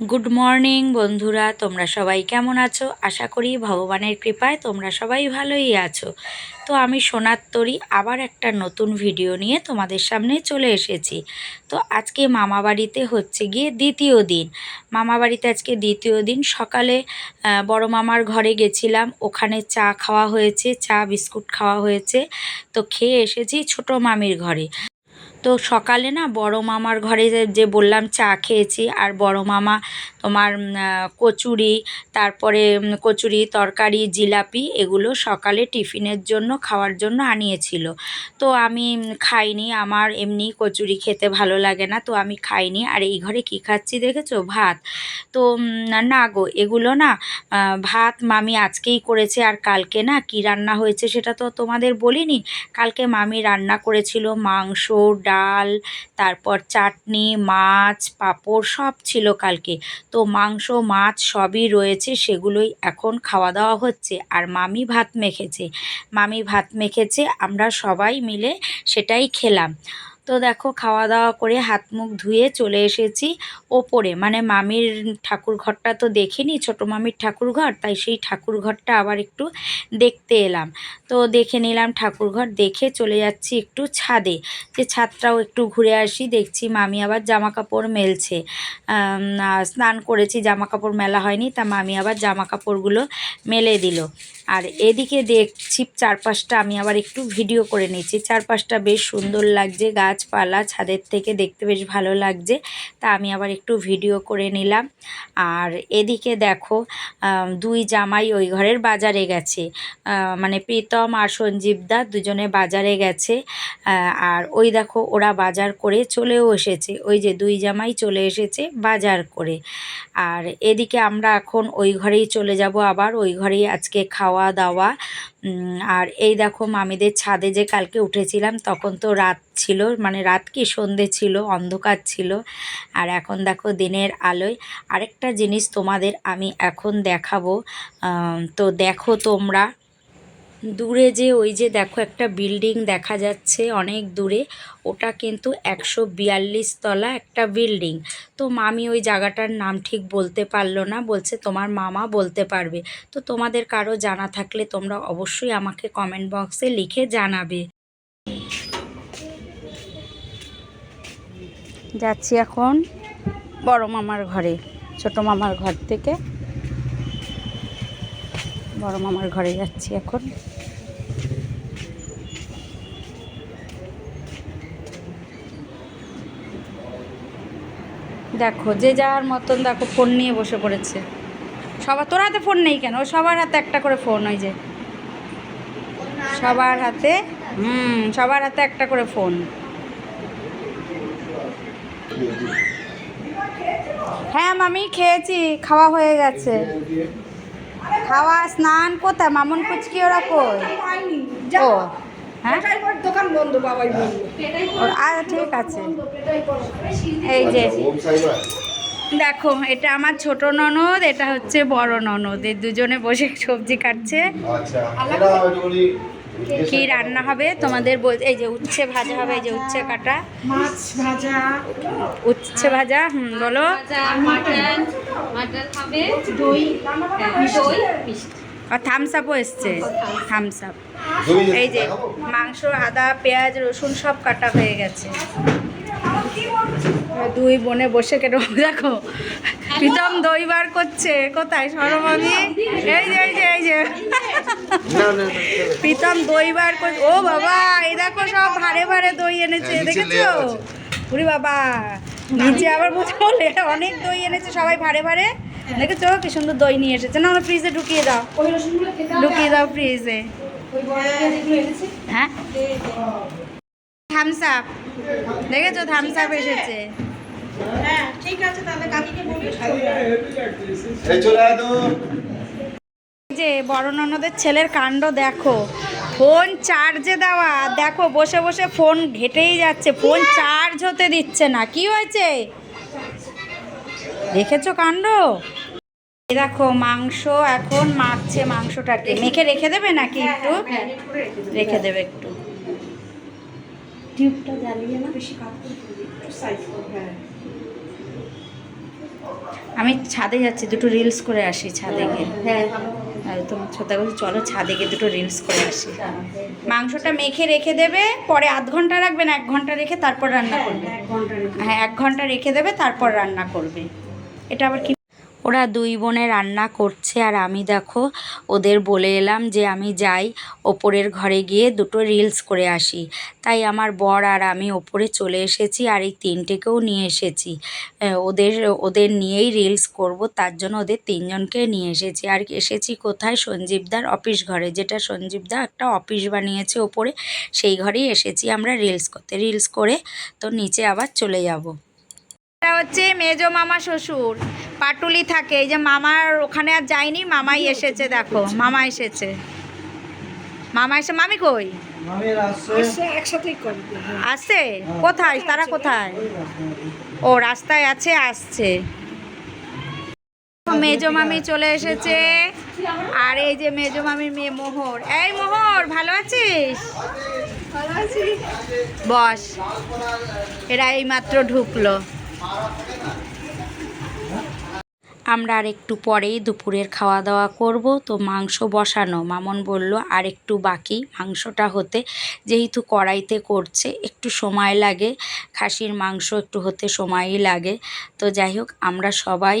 Good morning বন্ধুরা, তোমরা সবাই কেমন আছো? আশা করি ভগবানের কৃপায় তোমরা সবাই ভালোই আছো। তো আমি সোনার তরি আবার একটা নতুন ভিডিও নিয়ে তোমাদের সামনে চলে এসেছি। তো আজকে মামা বাড়িতে হচ্ছে গিয়ে দ্বিতীয় দিন। মামা বাড়িতে আজকে দ্বিতীয় দিন। সকালে বড় মামার ঘরে গেছিলাম। ওখানে চা খাওয়া হয়েছে, চা, বিস্কুট খাওয়া হয়েছে। তো খেয়ে এসেছি ছোট মামির ঘরে। তো সকালে না বড় মামার ঘরে যে- বললাম চা খেয়েছি আর বড় মামা তোমার কচুরি, তারপরে কচুরি, তরকারি, জিলাপি এগুলো সকালে টিফিনের জন্য, খাওয়ার জন্য আনিয়েছিল। তো আমি খাইনি। আমার এমনি কচুরি খেতে ভালো লাগে না, তো আমি খাইনি। আর এই ঘরে কি খাচ্ছি দেখেছ? ভাত। তো না গো, এগুলো না ভাত মামি আজকেই করেছে আর কালকে না কি রান্না হয়েছে সেটা তো তোমাদের বলিনি। কালকে মামি রান্না করেছিল মাংস, ডাল, তারপর চাটনি, মাছ, পাঁপড় সব ছিল কালকে। তো মাংস, মাছ সবই রয়েছে, সেগুলোই এখন খাওয়া দাওয়া হচ্ছে। আর মামি ভাত মেখেছে। মামি ভাত মেখেছে, আমরা সবাই মিলে সেটাই খেলাম। তো দেখো খাওয়া দাওয়া করে হাত মুখ ধুয়ে চলে এসেছি ওপরে। মানে মামির ঠাকুর ঘরটা তো দেখিনি, ছোটো মামির ঠাকুর ঘর, তাই সেই ঠাকুর ঘরটা আবার একটু দেখতে এলাম। তো দেখে নিলাম ঠাকুরঘর দেখে চলে যাচ্ছি একটু ছাদে। যে ছাদটাও একটু ঘুরে আসি, দেখছি মামি আবার জামা কাপড় মেলছে স্নান করেছি জামা কাপড় মেলা হয়নি, তা মামি আবার জামা কাপড়গুলো মেলে দিল। আর এদিকে দেখছি চারপাশটা আমি আবার একটু ভিডিও করে নিচ্ছি। চারপাশটা বেশ সুন্দর লাগছে গাছপালা ছাদের থেকে দেখতে বেশ ভালো লাগছে। তা আমি আবার একটু ভিডিও করে নিলাম। আর এদিকে দেখো দুই জামাই ওই ঘরের বাজারে গেছে। মানে প্রীতম আর সঞ্জীবদা দুজনে বাজারে গেছে। আর ওই দেখো, ওরা বাজার করে চলেও এসেছে। ওই যে দুই জামাই চলে এসেছে বাজার করে। আর এদিকে আমরা এখন ওই ঘরেই চলে যাব আবার। ওই ঘরেই আজকে খাওয়া দাওয়া। আর এই দেখো মামিদের ছাদে যে কালকে উঠেছিলাম, তখন তো রাত ছিল মানে রাত কি সন্ধে ছিল, অন্ধকার ছিল। আর এখন দেখো দিনের আলোয় আরেকটা জিনিস তোমাদের আমি এখন দেখাবো। তো দেখো তোমরা দূরে যে ওই যে দেখো একটা বিল্ডিং দেখা যাচ্ছে অনেক দূরে, ওটা কিন্তু একশো বিয়াল্লিশ তলা একটা বিল্ডিং। তো মামি ওই জায়গাটার নাম ঠিক বলতে পারল না, বলছে তোমার মামা বলতে পারবে। তো তোমাদের কারও জানা থাকলে তোমরা অবশ্যই আমাকে কমেন্ট বক্সে লিখে জানাবে। যাচ্ছি এখন বড় মামার ঘরে, ছোট মামার ঘর থেকে। বড় মামার ঘরে যাচ্ছি এখন। দেখো, যে যার মতন দেখো ফোন নিয়ে বসে পড়েছে। সবার, তোর হাতে ফোন নেই কেন? সবার হাতে একটা করে ফোন, ওই যে। সবার হাতে, হুম, সবার হাতে একটা করে ফোন। হ্যাঁ মামি, খেয়েছি, খাওয়া হয়ে গেছে। খাওয়া স্নান কোথায়? মামুন কুচকি ওরা কই? ও হ্যাঁ? দোকান বন্ধ বাবাই বলল। আচ্ছা ঠিক আছে। এই যে দেখো এটা আমার ছোট ননদ এটা হচ্ছে বড় ননদ। এই দুজনে বসে সবজি কাটছে। আচ্ছা কি রান্না হবে? তোমাদের বল এই যে উচ্ছে ভাজা হবে এই যে উচ্ছে কাটা। মাছ ভাজা। উচ্ছে ভাজা হুম বলো। মাটন মাটন হবে দই দই মিষ্টি আর থামস আপও এসছে থামস আপ এই যে মাংস আদা পেঁয়াজ রসুন সব কাটা হয়ে গেছে দুই বোনে বসে কেটে দেখো প্রীতম দই বার করছে কোথায় সরমামি এই যে এই যে এই যে না না না প্রীতম দই বার করছে ও বাবা এই দেখো সব ভারে ভারে দই এনেছে হ্যাঁ, দেখেছ layer বাবা নিচে আবার বলে অনেক দই এনেছে সবাই ভারে ভারে দেখেছ? কি সুন্দর দই নিয়ে এসেছে। না ফ্রিজে ঢুকিয়ে দাও। ঢুকিয়ে দাও ফ্রিজে হ্যাঁ? থামস আপ দেখেছ? থামস আপ এসেছে। হ্যাঁ ঠিক আছে তাহলে কাকিকে বলিস। এই চলে আয় তো। যে বড় ননদের ছেলের কাণ্ড দেখো। ফোন চার্জে দেওয়া। দেখো বসে বসে ফোন ঘেটেই যাচ্ছে। ফোন চার্জ হতে দিচ্ছে না। কি হয়েছে? দেখেছ কাণ্ড? দেখো মাংস এখন মাখছে মাংসটাকে। মেখে রেখে দেবে নাকি একটু? রেখে দেবে। একটু। টিউবটা জ্বালিয়ে না? বেশি কাপড় একটু হ্যাঁ। আমি ছাদে যাচ্ছি দুটো রিলস করে আসি ছাদে গিয়ে। হ্যাঁ আর তোমার ছোটা বলছি চলো ছাদে গিয়ে দুটো রিলস করে আসি। মাংসটা মেখে রেখে দেবে পরে আধ ঘণ্টা রাখবে না এক ঘণ্টা রেখে তারপর রান্না করবে। রেখে হ্যাঁ এক ঘণ্টা রেখে দেবে তারপর রান্না করবে। এটা আবার কি ওরা দুই বোনে রান্না করছে আর আমি দেখো ওদের বলে এলাম যে আমি যাই ওপরের ঘরে গিয়ে দুটো রিলস করে আসি। তাই আমার বর আর আমি ওপরে চলে এসেছি আর এই তিনটেকেও নিয়ে এসেছি। ওদের ওদের নিয়েই রিলস করব, তার জন্য ওদের তিনজনকে নিয়ে এসেছি। আর এসেছি কোথায়? সঞ্জীবদার অফিস ঘরে, যেটা সঞ্জীবদা একটা অফিস বানিয়েছে ওপরে, সেই ঘরেই এসেছি আমরা রিলস করতে। রিলস করে তো নিচে আবার চলে যাব। এটা হচ্ছে মেজো মামা শ্বশুর পাটুলি থাকে। এই যে মামার ওখানে আর যায়নি মামাই এসেছে দেখো মামা এসেছে। মামা এসে মামি কই? আসছে। কোথায়? তারা কোথায়? ও রাস্তায় আছে আসছে। মেজো মামি চলে এসেছে। আর এই যে মেজো মামির মেয়ে মোহর। এই মোহর ভালো আছিস? বস এরা এইমাত্র ঢুকলো। মারা থাকে না আমরা আর একটু পরেই দুপুরের খাওয়া দাওয়া করব। তো মাংস বসানো। মামন বলল, আর একটু বাকি মাংসটা হতে। যেহেতু কড়াইতে করছে, একটু সময় লাগে। খাসির মাংস একটু হতে সময়ই লাগে। তো যাই হোক, আমরা সবাই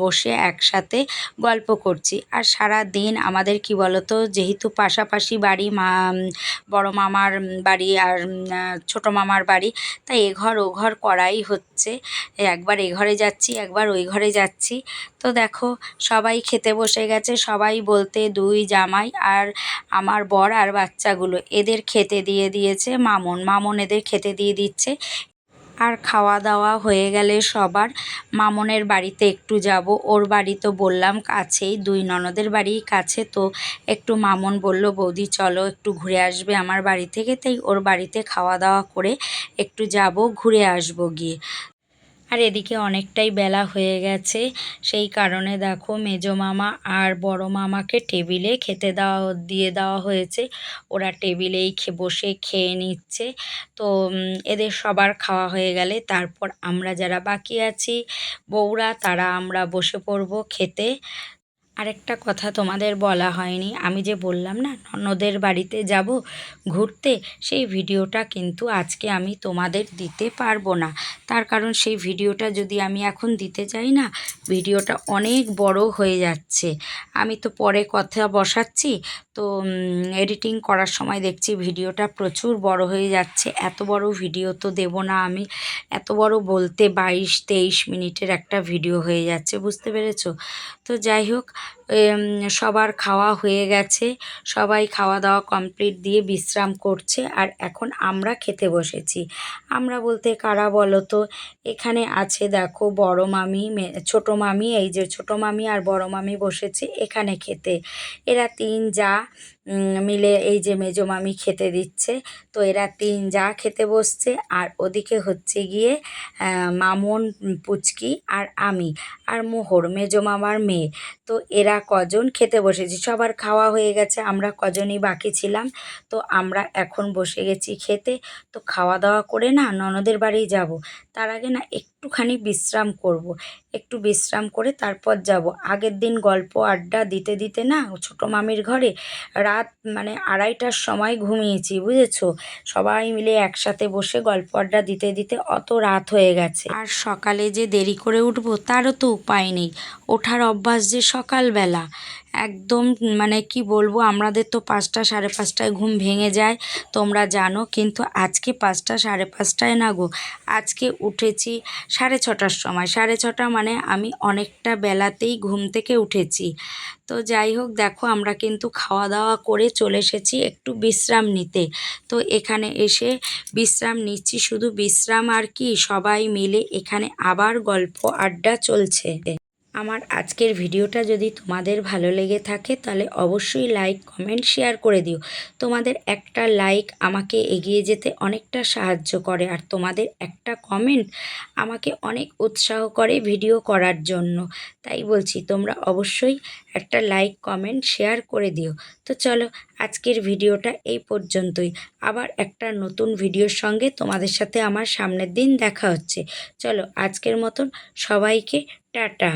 বসে একসাথে গল্প করছি। আর সারা দিন আমাদের কি বলতো, যেহেতু পাশাপাশি বাড়ি মা, বড় মামার বাড়ি আর ছোট মামার বাড়ি, তাই এ ঘর ও ঘর করাই হচ্ছে। একবার এ ঘরে যাচ্ছি, একবার ওই ঘরে যাচ্ছি। তো দেখো, সবাই খেতে বসে গেছে, সবাই বলতে দুই জামাই আর আমার বর আর বাচ্চাগুলো। এদের খেতে দিয়ে দিয়েছে মামন। মামন এদের খেতে দিয়ে দিচ্ছে। আর খাওয়া দাওয়া হয়ে গেলে সবার। মামনের বাড়িতে একটু যাব। ওর বাড়ি তো বললাম কাছেই, দুই ননদের বাড়ি কাছে। তো একটু মামন বলল, বৌদি, চলো একটু ঘুরে আসবে আমার বাড়ি থেকে। তাই ওর বাড়িতে খাওয়া দাওয়া করে একটু যাব, ঘুরে আসব গিয়ে। আর এদিকে অনেকটাই বেলা হয়ে গেছে। সেই কারণে দেখো মেজো মামা আর বড় মামাকে টেবিলে খেতে দেওয়া দিয়ে দেওয়া হয়েছে। ওরা টেবিলেই বসে খেয়ে নিচ্ছে। তো এদের সবার খাওয়া হয়ে গেলে তারপর আমরা যারা বাকি আছি, বউরা তারা আমরা বসে পড়ব খেতে। আরেকটা কথা তোমাদের বলা হয়নি। আমি যে বললাম না, ননদের বাড়িতে যাব ঘুরতে, সেই ভিডিওটা কিন্তু আজকে আমি তোমাদের দিতে পারব না। তার কারণ সেই ভিডিওটা যদি আমি এখন দিতে চাই না, ভিডিওটা অনেক বড় হয়ে যাচ্ছে। আমি তো পরে কথা বসাচ্ছি, তো এডিটিং করার সময় দেখছি ভিডিওটা প্রচুর বড় হয়ে যাচ্ছে। এত বড় ভিডিও তো দেব না আমি। এত বড় বলতে বাইশ, তেইশ মিনিটের একটা ভিডিও হয়ে যাচ্ছে, বুঝতে পেরেছ? তো যাই হোক সবার খাওয়া হয়ে গেছে। সবাই খাওয়া দাওয়া কমপ্লিট দিয়ে বিশ্রাম করছে। আর এখন আমরা খেতে বসেছি। আমরা বলতে কারা বলো তো? এখানে আছে দেখো বড় মামি ছোট মামি, এই যে ছোট মামি আর বড় মামি বসেছে এখানে খেতে। এরা তিন যা মিলে এই যে মেজো মামি খেতে দিচ্ছে। তো এরা তিন যা খেতে বসছে। আর ওদিকে হচ্ছে গিয়ে মামন, পুচকি আর আমি আর মোহর, মেজো মামার মেয়ে। তো এরা কজন খেতে বসেছি? সবার খাওয়া হয়ে গেছে, আমরা কজনই বাকি ছিলাম। তো আমরা এখন বসে গেছি খেতে। তো খাওয়া দাওয়া করে না ননদের বাড়ি যাব। তার আগে না একটুখানি বিশ্রাম করব। একটু বিশ্রাম করে তারপর যাব। আগের দিন গল্প, আড্ডা দিতে দিতে না ছোটো মামির ঘরে রাত মানে আড়াইটার সময় ঘুমিয়েছি, বুঝেছ? সবাই মিলে একসাথে বসে গল্প, আড্ডা দিতে দিতে অত রাত হয়ে গেছে। আর সকালে যে দেরি করে উঠবো তারও তো উপায় নেই। ওঠার অভ্যাস যে সকালবেলা। একদম মানে কি বলব, আমাদের তো পাঁচটা সাড়ে পাঁচটায় ঘুম ভেঙে যায়, তোমরা জানো, কিন্তু আজকে পাঁচটা সাড়ে পাঁচটায় না গো, আজকে উঠেছি সাড়ে ছটার সময়, সাড়ে ছটা মানে আমি অনেকটা বেলাতেই ঘুম থেকে উঠেছি। তো যাই হোক, দেখো, আমরা কিন্তু খাওয়া দাওয়া করে চলে এসেছি একটু বিশ্রাম নিতে। তো এখানে এসে বিশ্রাম নিচ্ছি, শুধু বিশ্রাম আর কি, সবাই মিলে এখানে আবার গল্প আড্ডা চলছে। আমার আজকের ভিডিওটা যদি তোমাদের ভালো লেগে থাকে, তাহলে অবশ্যই লাইক কমেন্ট শেয়ার করে দিও। তোমাদের একটা লাইক আমাকে এগিয়ে যেতে অনেকটা সাহায্য করে, আর তোমাদের একটা কমেন্ট আমাকে অনেক উৎসাহ করে ভিডিও করার জন্য। তাই বলছি, তোমরা অবশ্যই একটা লাইক কমেন্ট শেয়ার করে দিও। তো চলো, আজকের ভিডিওটা এই পর্যন্তই। আবার একটা নতুন ভিডিওর সঙ্গে তোমাদের সাথে আমার সামনের দিন দেখা হচ্ছে। চলো, আজকের মতন সবাইকে টাটা।